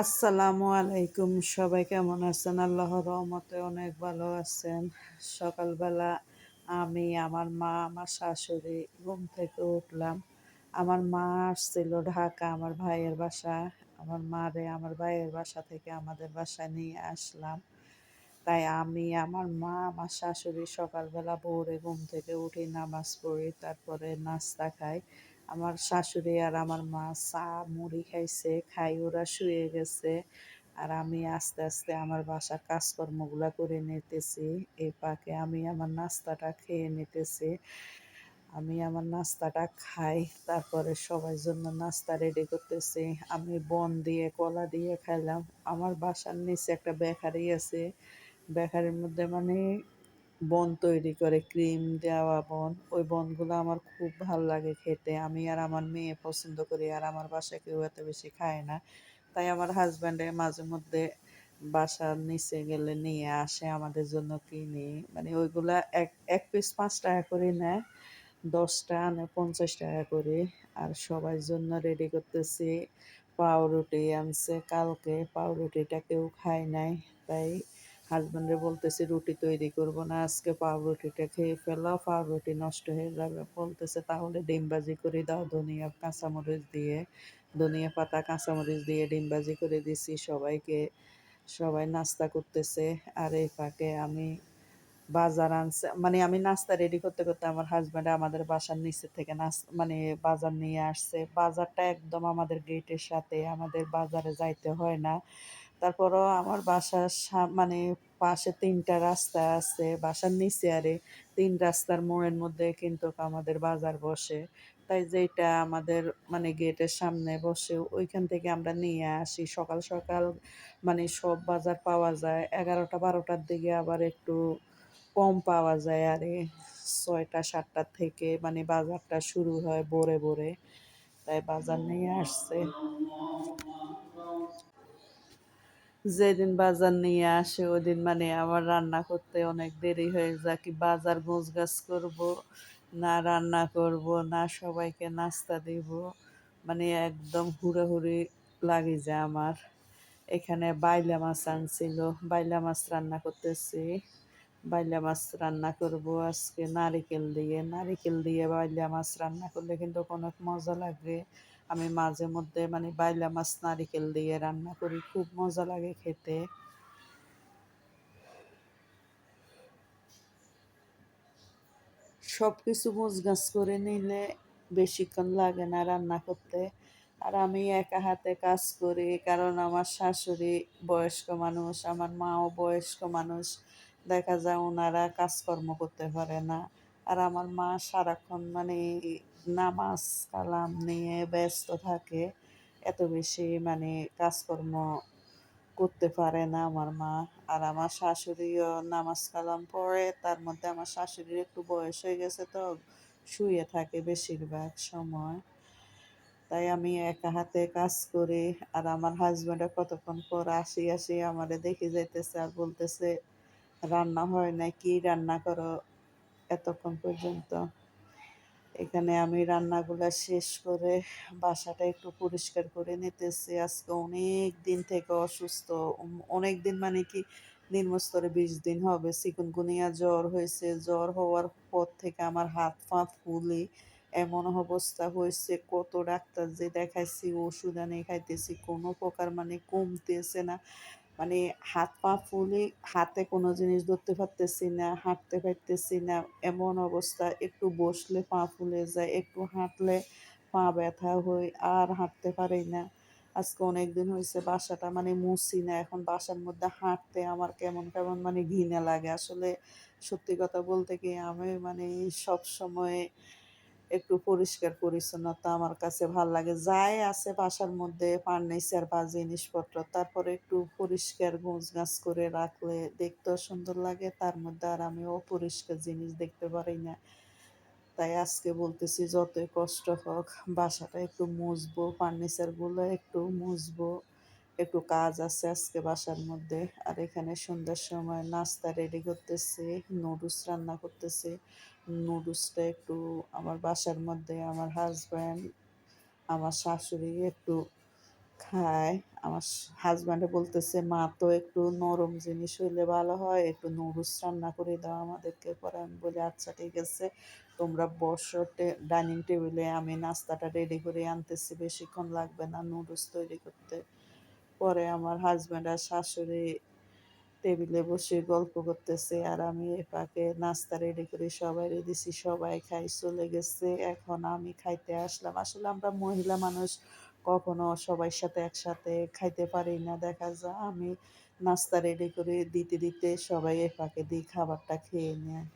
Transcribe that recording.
আসসালামু আলাইকুম, সবাই কেমন আছেন? আল্লাহর রহমতে অনেক ভালো আছেন। সকালবেলা আমি, আমার মা, আমার শাশুড়ি ঘুম থেকে উঠলাম। আমার মা আসছিল ঢাকা, আমার ভাইয়ের বাসা। আমার মারে আমার ভাইয়ের বাসা থেকে আমাদের বাসায় নিয়ে আসলাম। তাই আমি, আমার মা, আমার শাশুড়ি সকালবেলা ভোরে ঘুম থেকে উঠি, নামাজ পড়ি, তারপরে নাস্তা খাই। আমার শাশুড়ি আর আমার মা চা মুড়ি খাইছে, খাই, ওরা শুয়ে গেছে। আর আমি আস্তে আস্তে আমার বাসার কাজকর্মগুলো করে নিতেছি। এই পাকে আমি আমার নাস্তাটা খেয়ে নিতেছি। আমি আমার নাস্তাটা খাই, তারপরে সবার জন্য নাস্তা রেডি করতেছি। আমি বন দিয়ে, কলা দিয়ে খাইলাম। আমার বাসার নিচে একটা বেকারি আছে। বেকারির মধ্যে মানে বন তৈরি করে, ক্রিম দেওয়া বন, ওই বনগুলো আমার খুব ভালো লাগে খেতে। আমি আর আমার মেয়ে পছন্দ করি, আর আমার বাসায় কেউ এত বেশি খায় না। তাই আমার হাজব্যান্ডে মাঝে মধ্যে বাসার নিচে গেলে নিয়ে আসে আমাদের জন্য কিনে। মানে ওইগুলা এক এক পিস পাঁচ টাকা করে নেয় দশটা আনে পঞ্চাশ টাকা করে। আর সবার জন্য রেডি করতেছি পাউরুটি আনছে কালকে। পাউরুটিটা কেউ খায় নাই, তাই হাজব্যান্ডে বলতেছে, রুটি তৈরি করব না, আজকে পাউরুটিটা খেয়ে ফেলা পাউরুটি নষ্ট হয়ে যাবে। বলতেছে, তাহলে ডিমবাজি করে দাও ধনিয়া কাঁচামরিচ দিয়ে, ধনিয়া পাতা কাঁচামরিচ দিয়ে ডিমবাজি করে দিছি সবাইকে। সবাই নাস্তা করতেছে, আর এই ফাঁকে আমি বাজার আনছে মানে আমি নাস্তা রেডি করতে করতে আমার হাজব্যান্ড আমাদের বাসার নিচে থেকে নাস মানে বাজার নিয়ে আসছে। বাজারটা একদম আমাদের গেটের সাথে, আমাদের বাজারে যাইতে হয় না। তারপরও আমার বাসার মানে পাশে তিনটা রাস্তা আছে, বাসার নিচে আরে তিন রাস্তার মোড়ের মধ্যে কিন্তু আমাদের বাজার বসে। তাই যেটা আমাদের মানে গেটের সামনে বসে ওইখান থেকে আমরা নিয়ে আসি। সকাল সকাল মানে সব বাজার পাওয়া যায়। এগারোটা, বারোটার দিকে আবার একটু কম পাওয়া যায় আরে। ছয়টা সাতটার থেকে মানে বাজারটা শুরু হয় ভোরে ভোরে। তাই বাজার নিয়ে আসছে। যেদিন বাজার নিয়ে আসে, ওদিন মানে আমার রান্না করতে অনেক দেরি হয়ে যায় কি বাজার গোছ গাছ করব, না রান্না করব, না সবাইকে নাস্তা দিব। মানে একদম হুড়োহুড়ি লাগে যায় আমার। এখানে বাইলা মাছ আনছিল, বাইলা মাছ রান্না করতেছি। বাইলা মাছ রান্না করব আজকে নারিকেল দিয়ে। নারিকেল দিয়ে বাইলা মাছ রান্না করলে কিন্তু অনেক মজা লাগে। আমি মাঝে মধ্যে মানে বাইলা মাছ, নারিকেল দিয়ে রান্না করি, খুব মজা লাগে খেতে। সব কিছু গাছ করে নিলে বেশিক্ষণ লাগে না রান্না করতে। আর আমি একা হাতে কাজ করি, কারণ আমার শাশুড়ি বয়স্ক মানুষ, আমার মাও বয়স্ক মানুষ, দেখা যায় ওনারা কাজকর্ম করতে পারে না। আর আমার মা সারাক্ষণ মানে নামাজ, কালাম নিয়ে ব্যস্ত থাকে। এত বেশি মানে কাজকর্ম করতে পারে না আমার মা। আর আমার শাশুড়িও নামাজ, কালাম পড়ে, তার মধ্যে আমার শাশুড়ির একটু বয়স হয়ে গেছে তো, শুয়ে থাকে বেশিরভাগ সময়। তাই আমি একা হাতে কাজ করি। আর আমার হাজব্যান্ডে কতক্ষণ পর আসি আসি আমারে দেখে যাইতেছে আর বলতেছে, রান্না হয় না কি রান্না করো? এতক্ষণ পর্যন্ত এখানে আমি রান্নাগুলো শেষ করে বাসাটা একটু পরিষ্কার করে নিতেছি। আজকে অনেক দিন থেকে অসুস্থ অনেক দিন মানে কি নিম্নস্তরে বিশ দিন হবে। চিকুনগুনিয়া জ্বর হয়েছে। জ্বর হওয়ার পর থেকে আমার হাত পা ফুলি, এমন অবস্থা হয়েছে। কত ডাক্তার যে দেখাইছি, ওষুধ আনে খাইতেছি, কোনো প্রকার মানে কমতেছে না। মানে হাত পা ফুলে, হাতে কোনো জিনিস ধরতে পারতেছি না, হাঁটতে পারতেছি না, এমন অবস্থা। একটু বসলে পা ফুলে যায়, একটু হাঁটলে পা ব্যথা হয়, আর হাঁটতে পারি না। আজকে অনেক দিন হয়েছে বাসাটা মানে মুছি না, এখন বাসার মধ্যে হাঁটতে আমার কেমন কেমন মানে ঘৃণা লাগে। আসলে সত্যি কথা বলতে কি আমি মানে সব সময় একটু পরিষ্কার পরিচ্ছন্নতা আমার কাছে ভালো লাগে। যাই আছে বাসার মধ্যে ফার্নিচার বা জিনিসপত্র, তারপরে একটু পরিষ্কার গোছ গাছ করে রাখলে দেখতেও সুন্দর লাগে, তার মধ্যে আর আমি অপরিষ্কার জিনিস দেখতে পারি না। তাই আজকে বলতেছি যতই কষ্ট হোক, বাসাটা একটু মুছবো, ফার্নিচারগুলো একটু মুছবো। একটু কাজ আছে আজকে বাসার মধ্যে। আর এখানে সন্ধ্যার সময় নাস্তা রেডি করতেছি নুডলস রান্না করতেছি। নুডলসটা একটু আমার বাসার মধ্যে আমার হাজব্যান্ড আমার শাশুড়ি একটু খায়। আমার হাজব্যান্ডে বলতেছে, মা, তো একটু নরম জিনিস হইলে ভালো হয়, একটু নুডলস রান্না করে দাও আমাদেরকে। পরে আমি বলি আচ্ছা ঠিক আছে। তোমরা বসো ডাইনিং টেবিলে আমি নাস্তাটা রেডি করে আনতেছি। বেশিক্ষণ লাগবে না নুডলস তৈরি করতে। পরে আমার হাজব্যান্ড আর শাশুড়ি টেবিলে বসে গল্প করতেছে আর আমি এ পাকে নাস্তা রেডি করে সবাই দিছি, সবাই খাই, চলে গেছে। এখন আমি খাইতে আসলাম। আসলে আমরা মহিলা মানুষ, কখনো সবার সাথে একসাথে খাইতে পারি না। দেখা যায় আমি নাস্তা রেডি করে দিতে দিতে সবাই এ ফাঁকে দিয়ে খাবারটা খেয়ে নেয়।